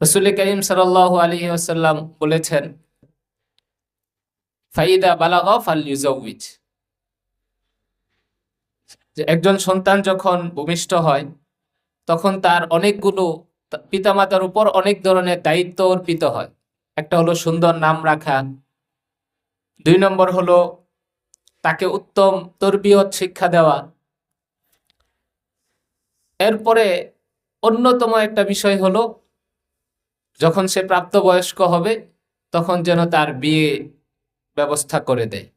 রসুল করিম সাল্লাহ আলী আসাল্লাম বলেছেন, ফাইদা বালাগ ফাল ইউজাউইজ যে একজন সন্তান যখন ভূমিষ্ঠ হয়, তখন তার অনেকগুলো পিতামাতার উপর অনেক ধরনের দায়িত্ব অর্পিত হয়। একটা হলো সুন্দর নাম রাখা। দুই নম্বর হলো তাকে উত্তম তরবিয়ত শিক্ষা দেওয়া। এরপরে অন্যতম একটা বিষয় হলো যখন সে প্রাপ্তবয়স্ক হবে, তখন যেন তার বিয়ে ব্যবস্থা করে দেয়।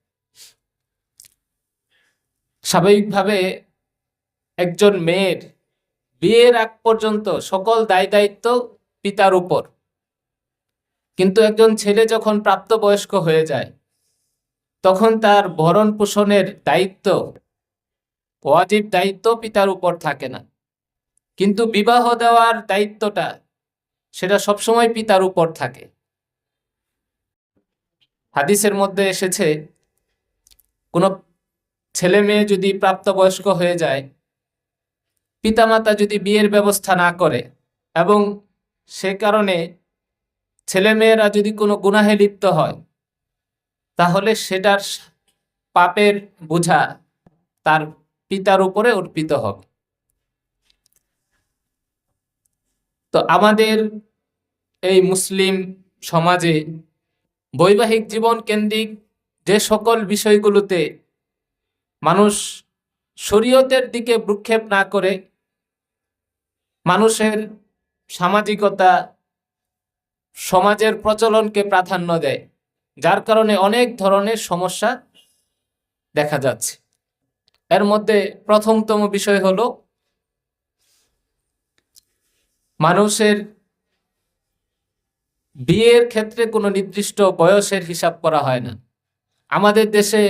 স্বাভাবিকভাবে একজন মেয়ের বিয়ের আগ পর্যন্ত সকল দায় দায়িত্ব পিতার উপর। কিন্তু একজন ছেলে যখন প্রাপ্তবয়স্ক হয়ে যায়, তখন তার ভরণ পোষণের দায়িত্ব ওয়াজিব দায়িত্ব পিতার উপর থাকে না। কিন্তু বিবাহ দেওয়ার দায়িত্বটা সেটা সবসময় পিতার উপর থাকে। হাদিসের মধ্যে এসেছে, কোনো ছেলে মেয়ে যদি প্রাপ্তবয়স্ক হয়ে যায়, পিতামাতা যদি বিয়ের ব্যবস্থা না করে এবং সে কারণে ছেলেমেয়েরা যদি কোনো গুনাহে লিপ্ত হয়, তাহলে সেটার পাপের বোঝা তার পিতার উপরে অর্পিত হবে। তো আমাদের এই মুসলিম সমাজে বৈবাহিক জীবন কেন্দ্রিক যে সকল বিষয়গুলোতে মানুষ শরীয়তের দিকে ভ্রুক্ষেপ না করে মানুষের সামাজিকতা সমাজের প্রচলনকে প্রাধান্য দেয়, যার কারণে অনেক ধরনের সমস্যা দেখা যাচ্ছে। এর মধ্যে প্রথমতম বিষয় হলো মানুষের বিয়ের ক্ষেত্রে কোনো নির্দিষ্ট বয়সের হিসাব করা হয় না। আমাদের দেশে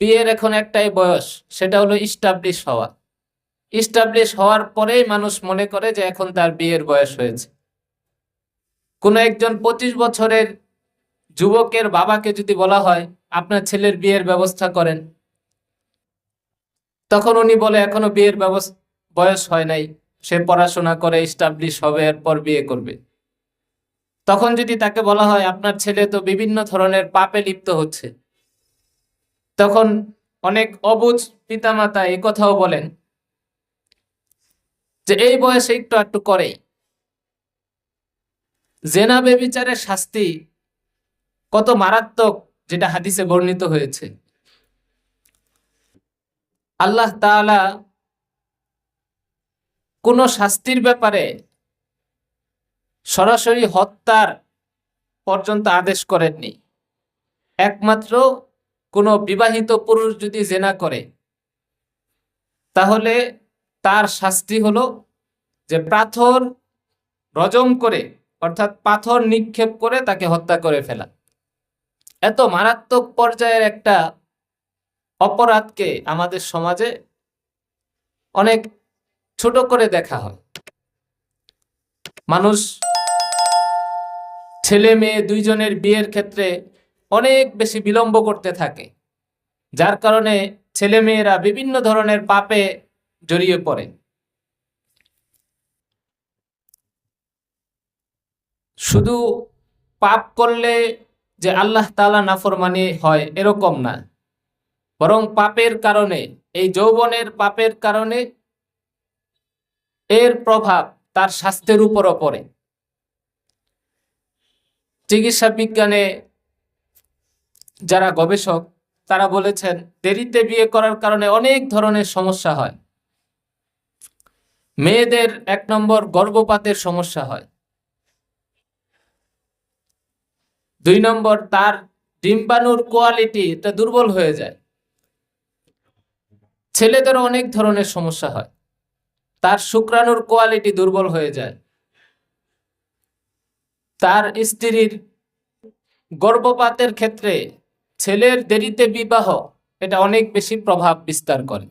বিয়ের এখন একটাই বয়স, সেটা হলো ইস্টাবলিশ হওয়া। ইস্টাবলিশ হওয়ার পরেই মানুষ মনে করে যে এখন তার বিয়ের বয়স হয়েছে। কোনো একজন পঁচিশ বছরের যুবকের বাবাকে যদি বলা হয়, আপনার ছেলের বিয়ের ব্যবস্থা করেন। তখন উনি বলে, এখনও বিয়ের ব্যবস্থা বয়স হয় নাই। সে পড়াশোনা করে ইস্টাবলিশ হবে, এরপর বিয়ে করবে। তখন যদি তাকে বলা হয়, আপনার ছেলে তো বিভিন্ন ধরনের পাপে লিপ্ত হচ্ছে। তখন অনেক অবুঝ পিতামাতা এই কথাও বলেন যে, এই বয়সে একটু একটু করে জেনা বেবিচারের শাস্তি কত মারাত্মক, যেটা হাদিসে বর্ণিত হয়েছে। আল্লাহ তাআলা কোন শাস্তির ব্যাপারে সরাসরি হত্যার পর্যন্ত আদেশ করেননি। একমাত্র কোনো বিবাহিত পুরুষ যদি জেনা করে, তাহলে তার শাস্তি হলো যে পাথর রজম করে, অর্থাৎ পাথর নিক্ষেপ করে তাকে হত্যা করে ফেলা। এত মারাত্মক পর্যায়ের একটা অপরাধকে আমাদের সমাজে অনেক ছোট করে দেখা হয়। মানুষ, ছেলে মেয়ে দুইজনের বিয়ের ক্ষেত্রে অনেক বেশি বিলম্ব করতে থাকে, যার কারণে ছেলে মেয়েরা বিভিন্ন ধরনের পাপে জড়িয়ে পড়ে। শুধু পাপ করলে যে আল্লাহ তাআলা নাফরমানি হয় এরকম না, বরং পাপের কারণে, এই যৌবনের পাপের কারণে এর প্রভাব তার স্বাস্থ্যের উপরও পড়ে। চিকিৎসা বিজ্ঞানে যারা গবেষক, তারা বলেছেন, দেরিতে বিয়ে করার কারণে অনেক ধরনের সমস্যা হয়। মেয়েদের এক নম্বর গর্ভপাতের সমস্যা হয়। দুই নম্বর, তার ডিম্বাণুর কোয়ালিটি এটা দুর্বল হয়ে যায়। ছেলেদেরও অনেক ধরনের সমস্যা হয়। তার শুক্রাণুর কোয়ালিটি দুর্বল হয়ে যায়। তার স্ত্রীর গর্ভপাতের ক্ষেত্রে ছেলের দেরিতে বিবাহ, এটা অনেক বেশি প্রভাব বিস্তার করে।